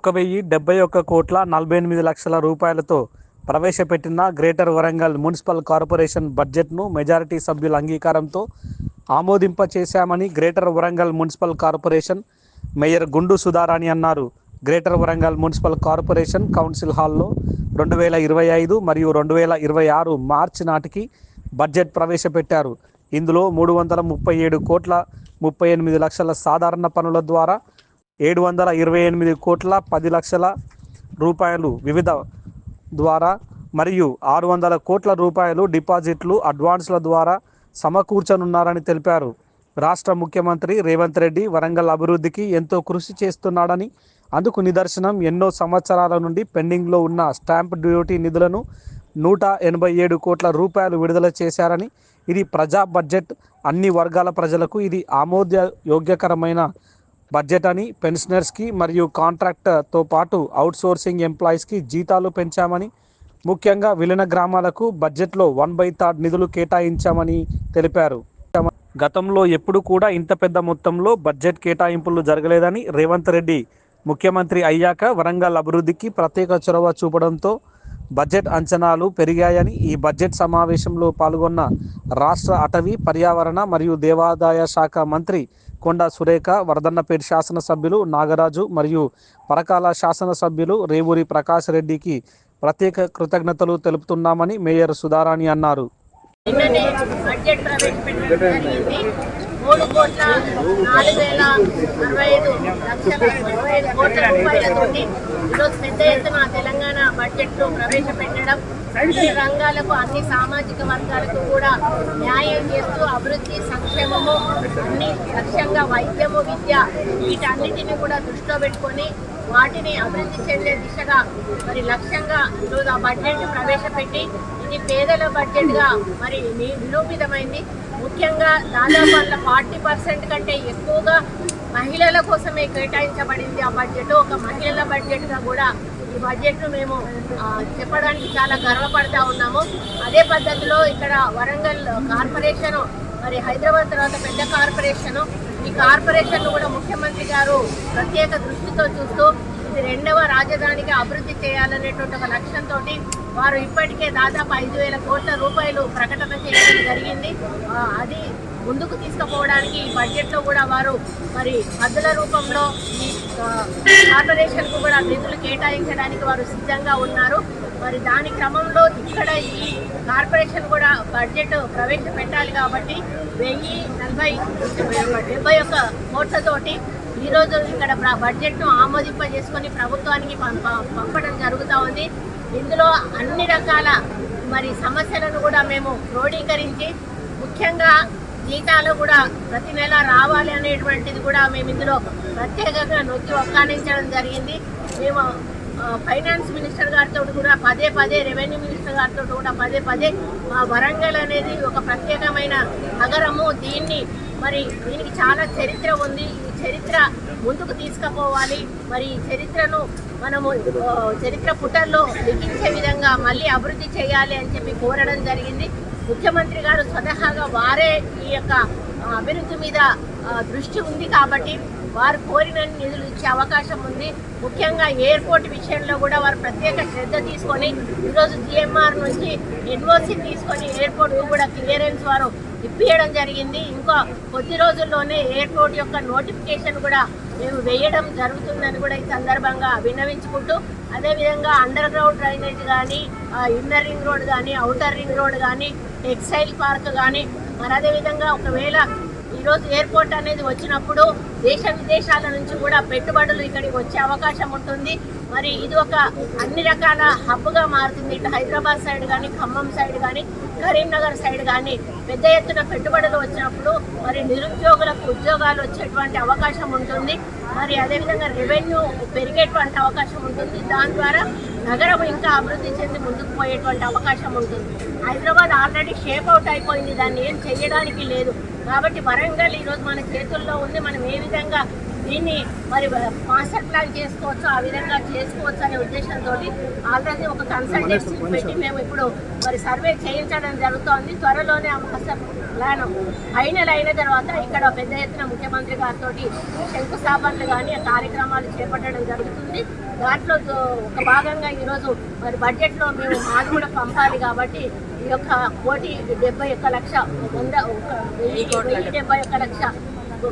ఒక వెయ్యి డెబ్బై ఒక్క కోట్ల నలభై ఎనిమిది లక్షల రూపాయలతో ప్రవేశపెట్టిన గ్రేటర్ వరంగల్ మున్సిపల్ కార్పొరేషన్ బడ్జెట్ను మెజారిటీ సభ్యుల అంగీకారంతో ఆమోదింప చేశామని greater Warangal municipal corporation mayor Gundu Sudharani అన్నారు. Greater Warangal municipal corporation council హాల్లో రెండు వేల ఇరవై ఐదు మరియు రెండు వేల ఇరవై ఆరు మార్చి నాటికి బడ్జెట్ ప్రవేశపెట్టారు. ఇందులో మూడు వందల ముప్పై ఏడు కోట్ల ముప్పై ఎనిమిది లక్షల సాధారణ పనుల ద్వారా ఏడు వందల ఇరవై ఎనిమిది కోట్ల పది లక్షల రూపాయలు వివిధ ద్వారా మరియు ఆరు వందల కోట్ల రూపాయలు డిపాజిట్లు అడ్వాన్స్ల ద్వారా సమకూర్చనున్నారని తెలిపారు. రాష్ట్ర ముఖ్యమంత్రి రేవంత్ రెడ్డి వరంగల్ అభివృద్ధికి ఎంతో కృషి చేస్తున్నాడని అందుకు నిదర్శనం ఎన్నో సంవత్సరాల నుండి పెండింగ్లో ఉన్న స్టాంప్ డ్యూటీ నిధులను నూట ఎనభై ఏడు కోట్ల రూపాయలు విడుదల చేశారని ఇది ప్రజా బడ్జెట్ అన్ని వర్గాల ప్రజలకు ఇది ఆమోద యోగ్యకరమైన బడ్జెట్ అని పెన్షనర్స్కి మరియు కాంట్రాక్టర్తో పాటు అవుట్సోర్సింగ్ ఎంప్లాయీస్కి జీతాలు పెంచామని ముఖ్యంగా విలీన గ్రామాలకు బడ్జెట్లో వన్ బై థర్డ్ నిధులు కేటాయించామని తెలిపారు. గతంలో ఎప్పుడు కూడా ఇంత పెద్ద మొత్తంలో బడ్జెట్ కేటాయింపులు జరగలేదని రేవంత్ రెడ్డి ముఖ్యమంత్రి అయ్యాక వరంగల్ అభివృద్ధికి ప్రత్యేక చొరవ చూపడంతో బడ్జెట్ అంచనాలు పెరిగాయని ఈ బడ్జెట్ సమావేశంలో పాల్గొన్న రాష్ట్ర అటవీ పర్యావరణ మరియు దేవాదాయ శాఖ మంత్రి కొండ సురేఖ వరదన్నపేట శాసనసభ్యులు నాగరాజు మరియు పరకాల శాసనసభ్యులు రేవూరి ప్రకాష్ రెడ్డికి ప్రత్యేక కృతజ్ఞతలు తెలుపుతున్నామని మేయర్ సుధారాణి అన్నారు. మూడు కోట్ల నాలుగు వేల అరవై ఐదు లక్షల ఇరవై ఐదు కోట్ల రూపాయలతోటి ఈరోజు పెద్ద ఎత్తున తెలంగాణ బడ్జెట్ ప్రవేశపెట్టడం అన్ని రంగాలకు అన్ని సామాజిక వర్గాలకు కూడా న్యాయం చేస్తూ అభివృద్ధి సంక్షేమము అన్ని లక్ష్యంగా వైద్యము విద్య వీటన్నిటిని కూడా దృష్టిలో పెట్టుకొని వాటిని అభివృద్ధి చెందే దిశగా మరి లక్ష్యంగా ఈరోజు ఆ బడ్జెట్ ప్రవేశపెట్టి ఇది పేదల బడ్జెట్గా మరి ని- నిరూపితమైంది. ముఖ్యంగా దాదాపు వాళ్ళ ఫార్టీ పర్సెంట్ కంటే ఎక్కువగా మహిళల కోసమే కేటాయించబడింది ఆ బడ్జెట్. ఒక మహిళల బడ్జెట్గా కూడా ఈ బడ్జెట్ను మేము చెప్పడానికి చాలా గర్వపడతా ఉన్నాము. అదే పద్ధతిలో ఇక్కడ వరంగల్ కార్పొరేషను మరి హైదరాబాద్ తర్వాత పెద్ద కార్పొరేషను ఈ కార్పొరేషన్ కూడా ముఖ్యమంత్రి గారు ప్రత్యేక దృష్టితో చూస్తూ ఇది రెండవ రాజధానిగా అభివృద్ధి చేయాలనేటువంటి ఒక లక్ష్యంతో వారు ఇప్పటికే దాదాపు ఐదు వేల కోట్ల రూపాయలు ప్రకటన చేయడం జరిగింది. అది ముందుకు తీసుకుపోవడానికి ఈ బడ్జెట్లో కూడా వారు మరి హద్దుల రూపంలో ఈ కార్పొరేషన్కు కూడా నిధులు కేటాయించడానికి వారు సిద్ధంగా ఉన్నారు. మరి దాని క్రమంలో ఇక్కడ ఈ కార్పొరేషన్ కూడా బడ్జెట్ ప్రవేశపెట్టాలి కాబట్టి వెయ్యి నలభై డెబ్బై ఒక్క కోట్లతోటి ఈరోజు ఇక్కడ ప్ర- బడ్జెట్ను ఆమోదింపజేసుకొని ప్రభుత్వానికి పంపడం జరుగుతూ ఉంది. ఇందులో అన్ని రకాల మరి సమస్యలను కూడా మేము క్రోడీకరించి ముఖ్యంగా జీతాలు కూడా ప్రతి నెల రావాలి అనేటువంటిది కూడా మేము ఇందులో ప్రత్యేకంగా నొక్కి ఒక్కానించడం జరిగింది. మేము ఫైనాన్స్ మినిస్టర్ గారితో కూడా పదే పదే రెవెన్యూ మినిస్టర్ గారితో కూడా పదే పదే మా వరంగల్ అనేది ఒక ప్రత్యేకమైన నగరము. దీన్ని మరి దీనికి చాలా చరిత్ర ఉంది. ఈ చరిత్ర ముందుకు తీసుకుపోవాలి. మరి ఈ చరిత్రను మనము చరిత్ర పుటల్లో లిఖించే విధంగా మళ్ళీ అభివృద్ధి చేయాలి అని చెప్పి కోరడం జరిగింది. ముఖ్యమంత్రి గారు స్వతహాగా వారే ఈ యొక్క అభివృద్ధి మీద దృష్టి ఉంది కాబట్టి వారు కోరిన నిధులు ఇచ్చే అవకాశం ఉంది. ముఖ్యంగా ఎయిర్పోర్ట్ విషయంలో కూడా వారు ప్రత్యేక శ్రద్ధ తీసుకొని ఈరోజు జిఎంఆర్ నుంచి ఎన్ఓసి తీసుకొని ఎయిర్పోర్ట్ కూడా క్లియరెన్స్ వారు ఇప్పియడం జరిగింది. ఇంకా కొద్ది రోజుల్లోనే ఎయిర్పోర్ట్ యొక్క నోటిఫికేషన్ కూడా మేము వేయడం జరుగుతుందని కూడా ఈ సందర్భంగా విన్నవించుకుంటూ అదేవిధంగా అండర్ గ్రౌండ్ డ్రైనేజ్ కానీ ఇన్నర్ రింగ్ రోడ్ కానీ అవుటర్ రింగ్ రోడ్ కానీ టెక్స్టైల్ పార్క్ కానీ మరి అదేవిధంగా ఒకవేళ ఈరోజు ఎయిర్పోర్ట్ అనేది వచ్చినప్పుడు దేశ విదేశాల నుంచి కూడా పెట్టుబడులు ఇక్కడికి వచ్చే అవకాశం ఉంటుంది. మరి ఇది ఒక అన్ని రకాల హబ్గా మారుతుంది. ఇటు హైదరాబాద్ సైడ్ కానీ ఖమ్మం సైడ్ కానీ కరీంనగర్ సైడ్ కానీ పెద్ద ఎత్తున పెట్టుబడులు వచ్చినప్పుడు మరి నిరుద్యోగులకు ఉద్యోగాలు వచ్చేటువంటి అవకాశం ఉంటుంది. మరి అదేవిధంగా రెవెన్యూ పెరిగేటువంటి అవకాశం ఉంటుంది. దాని ద్వారా నగరం ఇంకా అభివృద్ధి చెంది ముందుకు పోయేటువంటి అవకాశం ఉంటుంది. హైదరాబాద్ ఆల్రెడీ షేప్ అవుట్ అయిపోయింది. దాన్ని ఏం చేయడానికి లేదు. కాబట్టి వరంగల్ ఈరోజు మన చేతుల్లో ఉంది. మనం ఏ విధంగా దీన్ని మరి మాస్టర్ ప్లాన్ చేసుకోవచ్చు ఆ విధంగా చేసుకోవచ్చు అనే ఉద్దేశంతో ఆల్రెడీ ఒక కన్సల్టెన్సీ పెట్టి మేము ఇప్పుడు మరి సర్వే చేయించడం జరుగుతోంది. త్వరలోనే ఆ మాస్టర్ ప్లాన్ ఫైనల్ అయిన తర్వాత ఇక్కడ పెద్ద ఎత్తున ముఖ్యమంత్రి గారితో శంకుస్థాపనలు కానీ కార్యక్రమాలు చేపట్టడం జరుగుతుంది. దాంట్లో ఒక భాగంగా ఈరోజు మరి బడ్జెట్లో మేము మాది కూడా పంపాలి కాబట్టి ఈ యొక్క కోటి డెబ్బై ఒక్క లక్ష వంద ఒక డెబ్బై ఒక్క లక్ష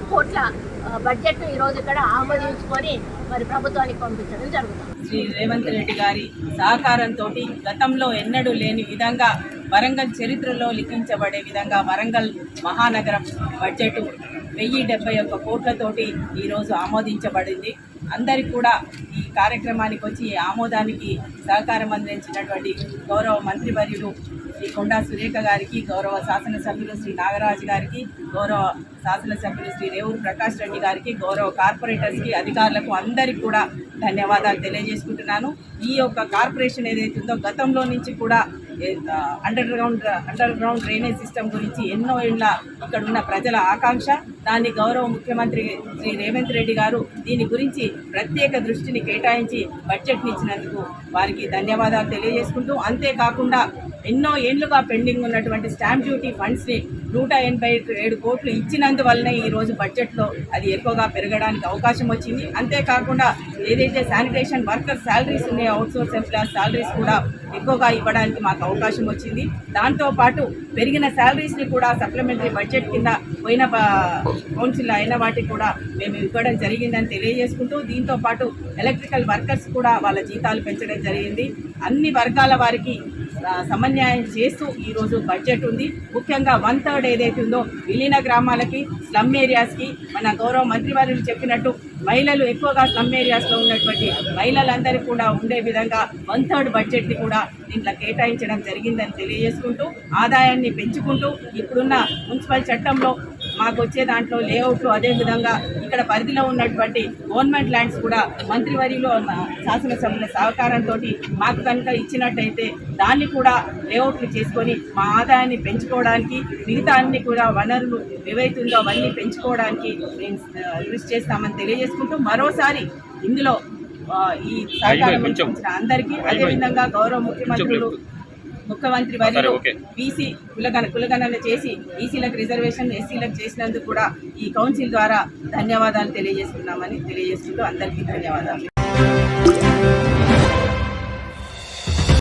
కోట్ల ఆ, బడ్జెట్ను ఈరోజు ఇక్కడ ఆమోదించుకొని మరి ప్రభుత్వానికి పంపించడం జరుగుతుంది. శ్రీ రేవంత్ రెడ్డి గారి సహకారంతో గతంలో ఎన్నడూ లేని విధంగా వరంగల్ చరిత్రలో లిఖించబడే విధంగా వరంగల్ మహానగరం బడ్జెట్ వెయ్యి డెబ్బై ఒక్క కోట్లతోటి ఈరోజు ఆమోదించబడింది. అందరికి కూడా ఈ కార్యక్రమానికి వచ్చి ఆమోదానికి సహకారం అందించినటువంటి గౌరవ మంత్రివర్యులు శ్రీ కొండా సురేఖ గారికి గౌరవ శాసనసభ్యులు శ్రీ నాగరాజు గారికి గౌరవ శాసనసభ్యులు శ్రీ రేవూరు ప్రకాష్ రెడ్డి గారికి గౌరవ కార్పొరేటర్స్కి అధికారులకు అందరికీ కూడా ధన్యవాదాలు తెలియజేసుకుంటున్నాను. ఈ యొక్క కార్పొరేషన్ ఏదైతే ఉందో గతంలో నుంచి కూడా under ground under ground drainage system గురించి ఎన్నో ఏళ్ళ ఇక్కడ ఉన్న ప్రజల ఆకాంక్ష. దాన్ని గౌరవ ముఖ్యమంత్రి శ్రీ రేవంత్ రెడ్డి గారు దీని గురించి ప్రత్యేక దృష్టిని కేటాయించి బడ్జెట్ని ఇచ్చినందుకు వారికి ధన్యవాదాలు తెలియజేసుకుంటూ అంతేకాకుండా ఎన్నో ఏళ్ళుగా పెండింగ్ ఉన్నటువంటి స్టాంప్ డ్యూటీ ఫండ్స్ని నూట ఎనభై ఏడు కోట్లు ఇచ్చినందువల్లనే ఈ రోజు బడ్జెట్లో అది ఎక్కువగా పెరగడానికి అవకాశం వచ్చింది. అంతేకాకుండా ఏదైతే శానిటేషన్ వర్కర్ శాలరీస్ ఉన్నాయో అవుట్సోర్స్ ఎంప్లాయర్ శాలరీస్ కూడా ఎక్కువగా ఇవ్వడానికి మాకు అవకాశం వచ్చింది. దాంతోపాటు పెరిగిన శాలరీస్ని కూడా సప్లిమెంటరీ బడ్జెట్ కింద పోయిన కౌన్సిల్ అయిన వాటికి కూడా మేము ఇవ్వడం జరిగిందని తెలియజేసుకుంటూ దీంతో పాటు ఎలక్ట్రికల్ వర్కర్స్ కూడా వాళ్ళ జీతాలు పెంచడం జరిగింది. అన్ని వర్గాల వారికి సమన్యాయం చేస్తూ ఈరోజు బడ్జెట్ ఉంది. ముఖ్యంగా వన్ థర్డ్ ఏదైతే ఉందో విలీన గ్రామాలకి స్లమ్ ఏరియాస్కి మన గౌరవ మంత్రివర్యులు చెప్పినట్టు మహిళలు ఎక్కువగా స్లమ్ ఏరియాస్లో ఉన్నటువంటి మహిళలందరికీ కూడా ఉండే విధంగా వన్ థర్డ్ బడ్జెట్ని కూడా దీంట్లో కేటాయించడం జరిగిందని తెలియజేసుకుంటూ ఆదాయాన్ని పెంచుకుంటూ ఇప్పుడున్న మున్సిపల్ చట్టంలో మాకు వచ్చే దాంట్లో లేఅవుట్లు అదేవిధంగా ఇక్కడ పరిధిలో ఉన్నటువంటి గవర్నమెంట్ ల్యాండ్స్ కూడా మంత్రివర్యులు శాసనసభ్యుల సహకారంతో మాకు కనుక ఇచ్చినట్టయితే దాన్ని కూడా లేఅవుట్లు చేసుకొని మా ఆదాయాన్ని పెంచుకోవడానికి మిగతా అన్ని కూడా వనరులు ఏవైతే ఉందో అవన్నీ పెంచుకోవడానికి మేము కృషి చేస్తామని తెలియజేసుకుంటూ మరోసారి ఇందులో ఈ సహకారం అందరికీ అదేవిధంగా గౌరవ ముఖ్యమంత్రులు ముఖ్యమంత్రి వర్యులు బీసీ కులగణ కులగణన చేసి బీసీలకు రిజర్వేషన్ ఎస్సీలకు చేసినందుకు కూడా ఈ కౌన్సిల్ ద్వారా ధన్యవాదాలు తెలియజేస్తున్నామని తెలియజేస్తుంటూ అందరికీ ధన్యవాదాలు.